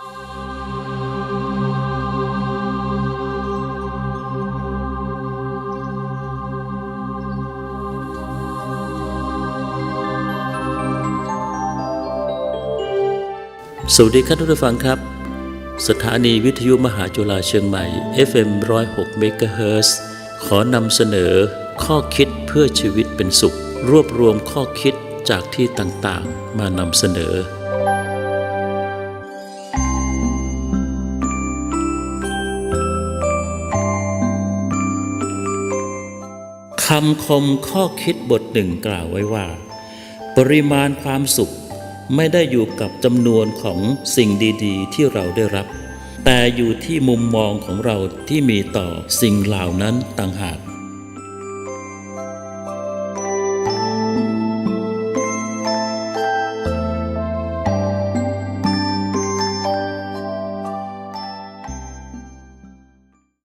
สวัสดีครับทุกท่านฟังครับ สถานีวิทยุมหาจุฬาเชียงใหม่ FM 106 MHz ขอนำเสนอข้อคิดเพื่อชีวิตเป็นสุข รวบรวมข้อคิดจากที่ต่างๆ มานำเสนอ คำคมข้อคิดบทหนึ่งกล่าวไว้ว่า ปริมาณความสุขไม่ได้อยู่กับจำนวนของสิ่งดีๆ ที่เราได้รับ แต่อยู่ที่มุมมองของเราที่มีต่อสิ่งเหล่านั้นต่างหาก